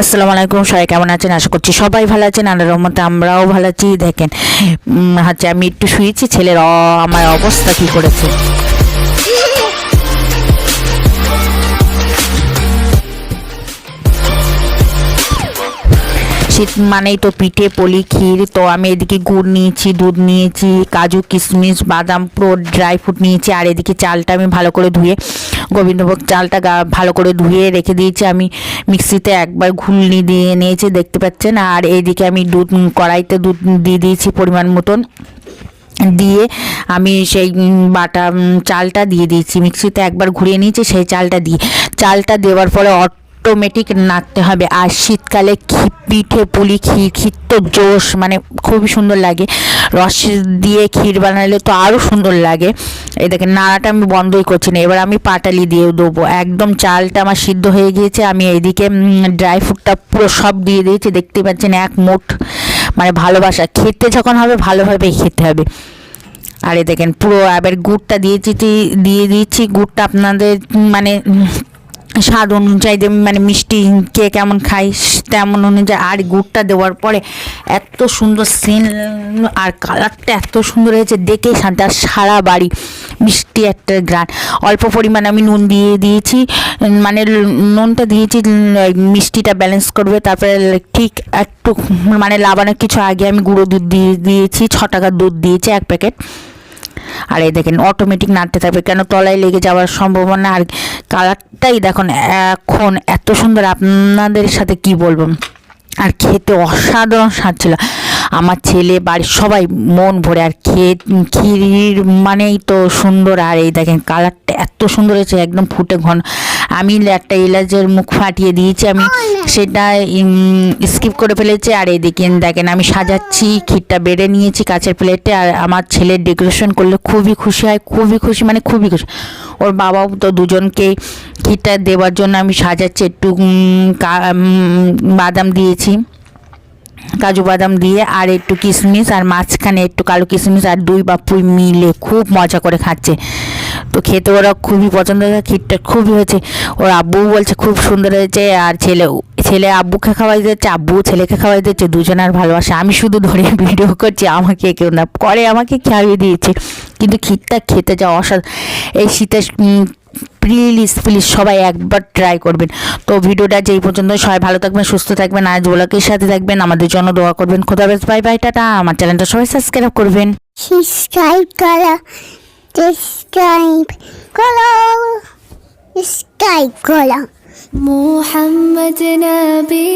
আসসালামু আলাইকুম সবাই কেমন আছেন? আশা করছি সবাই ভালো আছেন। আল্লাহর রহমতে আমরাও ভালো আছি। দেখেন হচ্ছে আমি একটু শুয়েছি, ছেলের আমার অবস্থা কী করেছে? শীত মানেই তো পিঠে, পলি, ক্ষীর। তো আমি এদিকে গুড় নিয়েছি, দুধ নিয়েছি, কাজু, কিশমিশ, বাদাম, পুরো ড্রাই ফ্রুট নিয়েছি। আর এদিকে চালটা আমি ভালো করে ধুয়ে, গোবিন্দভোগ চালটা ভালো করে ধুয়ে রেখে দিয়েছি। আমি মিক্সিতে একবার ঘুলনি দিয়ে নিয়েছি, দেখতে পাচ্ছেন। আর এইদিকে আমি দুধ কড়াইতে দুধ দিয়ে দিয়েছি পরিমাণ মতন। দিয়ে আমি সেই বাটা চালটা দিয়ে দিয়েছি। মিক্সিতে একবার ঘুরিয়ে নিয়েছি, সেই চালটা দিয়ে। চালটা দেওয়ার পরে অটোমেটিক নাড়তে হবে। আর শীতকালে খি পিঠে পুলি ক্ষীর ক্ষীর তো জোশ মানে খুবই সুন্দর লাগে। রস দিয়ে ক্ষীর বানালে তো আরও সুন্দর লাগে। এই দেখেন, নাড়াটা আমি বন্ধই করছি না। এবার আমি পাটালি দিয়ে দেবো। একদম চালটা আমার সিদ্ধ হয়ে গিয়েছে। আমি এইদিকে ড্রাই ফ্রুটটা পুরো সব দিয়ে দিয়েছি। দেখতে পাচ্ছেন এক মুঠ মানে ভালোবাসা। খেতে যখন হবে, ভালোভাবেই খেতে হবে। আর এ দেখেন, পুরো এবার গুড়টা দিয়েছি দিয়ে দিয়েছি। গুড়টা আপনাদের মানে স্বাদ অনুযায়ী মানে মিষ্টি, কে কেমন খাই তেমন অনুযায়ী, আর গুড়টা দেওয়ার পরে এত সুন্দর সেন আর কালারটা এত সুন্দর হয়েছে দেখেই শান্তি আর সারা বাড়ি, মিষ্টি একটা গ্রান অল্প পরিমাণে আমি নুন দিয়ে দিয়েছি মানে নুনটা দিয়েছি, মিষ্টিটা ব্যালেন্স করবে, তারপরে ঠিক একটু মানে লাবানোর কিছু আগে আমি গুঁড়ো দুধ দিয়ে দিয়েছি, ছ টাকার দুধ দিয়েছি এক প্যাকেট। আর এই দেখেন অটোমেটিক নাড়তে থাকবে। কেন? তলায় লেগে যাওয়ার সম্ভাবনা। আর কালারটাই দেখুন, এখন এত সুন্দর। আপনাদের সাথে কি বলব? আর খেতে অসাধারণ স্বাদ ছিল। আমার ছেলে, বাড়ির সবাই মন ভরে আর খেয়ে, ক্ষীর, মানেই তো সুন্দর। আর এই দেখেন কালারটা এত সুন্দর হয়েছে, একদম ফুটে ঘন। আমি একটা এলাচের মুখ ফাটিয়ে দিয়েছি আমি সেটা স্কিপ করে ফেলেছি। আর এদিকে দেখেন আমি সাজাচ্ছি ক্ষীরটা বেড়ে নিয়েছি কাছের প্লেটে আর আমার ছেলের ডেকোরেশন করলে খুবই খুশি হয় খুবই খুশি মানে খুবই খুশি। ওর বাবাও তো দুজনকে ক্ষীরটা দেওয়ার জন্য আমি সাজাচ্ছি একটু বাদাম দিয়েছি। কাজু বাদাম দিয়ে আর একটু কিশমিশ আর মাঝখানে একটু কালো কিশমিশ আর দুই বাপুই মিলে খুব মজা করে খাচ্ছে। তো খেতে ওরা খুবই পছন্দ হয়েছে ক্ষীরটা খুবই হয়েছে। ওর আব্বু বলছে খুব সুন্দর হয়েছে আর ছেলে ছেলে আব্বুকে খাওয়াই দিচ্ছে আব্বু ছেলেকে খাওয়াই দিচ্ছে দুজনের ভালোবাসা। আমি শুধু ধরে ভিডিও করছি আমাকে কেউ না পরে আমাকে খাইয়ে দিয়েছে। কিন্তু ক্ষীরটা খেতে যাওয়া অসাধারণ। এই শীতে উম, প্লিজ প্লিজ সবাই একবার ট্রাই করবেন। তো ভিডিওটা যেই পর্যন্ত সবাই ভালো থাকবেন সুস্থ থাকবেন আজ ব্লকের সাথে থাকবেন আমাদের জন্য দোয়া করবেন। খোদাবেশ বাই বাই টাটা। আমার চ্যানেলটা সবাই সাবস্ক্রাইব করবেন। সাবস্ক্রাইব করো সাবস্ক্রাইব করো সাবস্ক্রাইব করো। মোহাম্মদ নবী